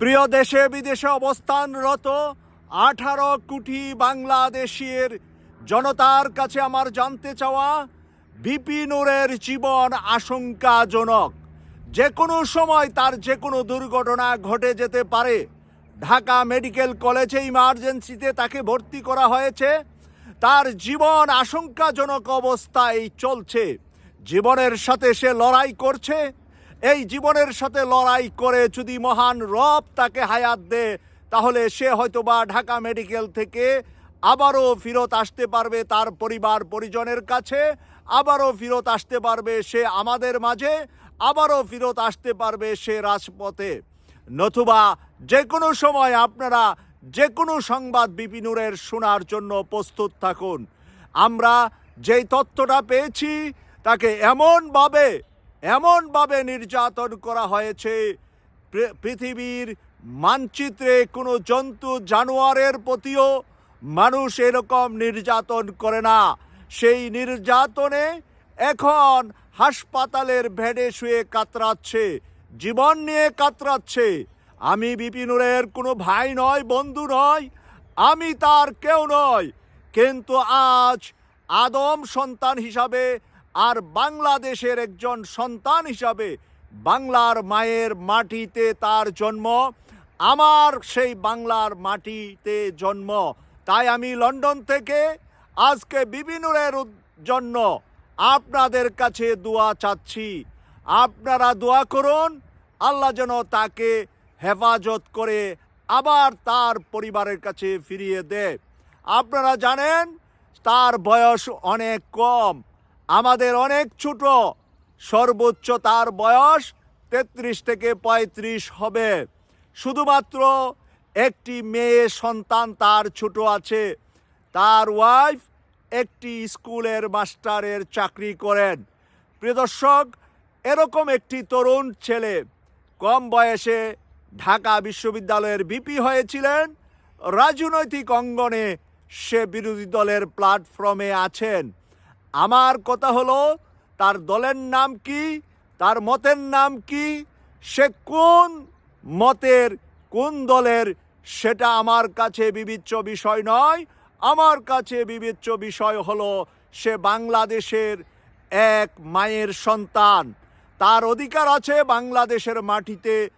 প্রিয় দেশে বিদেশে অবস্থানরত আঠারো কোটি বাংলাদেশের জনতার কাছে আমার জানতে চাওয়া বিপিনুরের জীবন আশঙ্কাজনক। যে কোনো সময় তার যে কোনো দুর্ঘটনা ঘটে যেতে পারে। ঢাকা মেডিকেল কলেজে ইমার্জেন্সিতে তাকে ভর্তি করা হয়েছে। তার জীবন আশঙ্কাজনক অবস্থায় চলছে। জীবনের সাথে সে লড়াই করছে। এই জীবনের সাথে লড়াই করে যদি মহান রব তাকে হায়াত দেয় তাহলে সে হয়তোবা ঢাকা মেডিকেল থেকে আবারও ফেরত আসতে পারবে তার পরিবার পরিজনের কাছে, আবারও ফেরত আসতে পারবে সে আমাদের মাঝে, আবারও ফেরত আসতে পারবে সে রাজপথে। নতুবা যে কোনো সময় আপনারা যে কোনো সংবাদ বিপিনুরের শোনার জন্য প্রস্তুত থাকুন। আমরা যেই তথ্যটা পেয়েছি তাকে এমনভাবে এমনভাবে নির্যাতন করা হয়েছে পৃথিবীর মানচিত্রে কোনো জন্তু জানোয়ারের প্রতিও মানুষ এরকম নির্যাতন করে না। সেই নির্যাতনে এখন হাসপাতালের বেডে শুয়ে কাতরাচ্ছে, জীবন নিয়ে কাতরাচ্ছে। আমি বিপিনুরের কোনো ভাই নয়, বন্ধু নয়, আমি তার কেউ নয়, কিন্তু আজ আদম সন্তান হিসাবে আর বাংলাদেশের একজন সন্তান হিসাবে বাংলার মায়ের মাটিতে তার জন্ম, আমার সেই বাংলার মাটিতে জন্ম। তাই আমি লন্ডন থেকে আজকে উদ- জন্য আপনাদের কাছে দোয়া চাচ্ছি। আপনারা দোয়া করুন, আল্লাহ যেন তাকে হেফাজত করে আবার তার পরিবারের কাছে ফিরিয়ে দেয়। আপনারা জানেন, তার বয়স অনেক কম। আমাদের অনেক ছোট। সর্বোচ্চ তার বয়স তেত্রিশ থেকে পঁয়ত্রিশ হবে। শুধুমাত্র একটি মেয়ে সন্তান তার ছোট আছে। তার ওয়াইফ একটি স্কুলের মাস্টারের চাকরি করেন। প্রিয় দর্শক, এরকম একটি তরুণ ছেলে কম বয়সে ঢাকা বিশ্ববিদ্যালয়ের বিপি হয়েছিলেন। রাজনৈতিক অঙ্গনে সে বিরোধী দলের প্ল্যাটফর্মে আছেন। আমার কথা হলো, তার দলের নাম কি, তার মতের নাম কি, সে কোন মতের, কোন দলের, সেটা আমার কাছে বিবেচ্য বিষয় নয়। আমার কাছে বিবেচ্য বিষয় হলো, সে বাংলাদেশের এক মায়ের সন্তান। তার অধিকার আছে বাংলাদেশের মাটিতে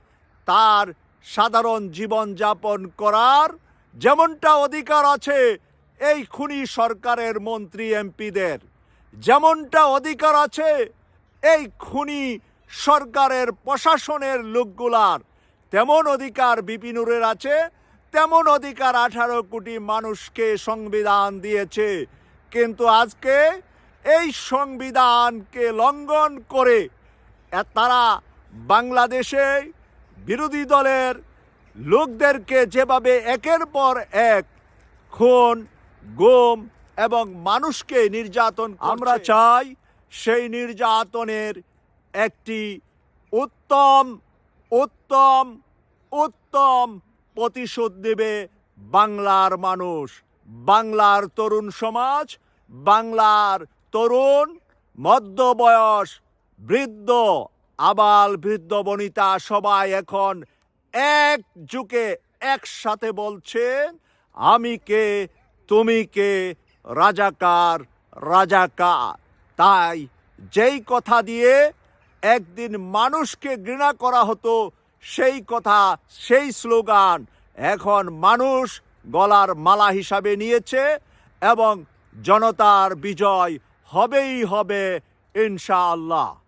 তার সাধারণ জীবন যাপন করার। যেমনটা অধিকার আছে, এই খুনি সরকারের মন্ত্রী এমপিদের। যেমনটা অধিকার আছে, এই খুনি সরকারের প্রশাসনের লোকগুলার। তেমন অধিকার বিপিনুরের আছে, তেমন অধিকার আঠারো কোটি মানুষকে সংবিধান দিয়েছে। কিন্তু আজকে এই সংবিধানকে লঙ্ঘন করে তারা বাংলাদেশে বিরোধী দলের লোকদেরকে যেভাবে একের পর এক খুন, গুম এবং মানুষকে নির্যাতন আমরা চাই সেই নির্যাতনের একটি উত্তম উত্তম উত্তম প্রতিশোধ দেবে বাংলার মানুষ। বাংলার তরুণ সমাজ, বাংলার তরুণ, মধ্যবয়স, বৃদ্ধ, আবাল বৃদ্ধ বনিতা সবাই এখন এক যুগে একসাথে বলছেন, আমি কে, তুমি কে রাজাকার রাজাকার। তাই যেই কথা দিয়ে একদিন মানুষকে ঘৃণা করা হতো, সেই কথা, সেই স্লোগান এখন মানুষ গলার মালা হিসাবে নিয়েছে এবং জনতার বিজয় হবেই হবে, ইনশাআল্লাহ।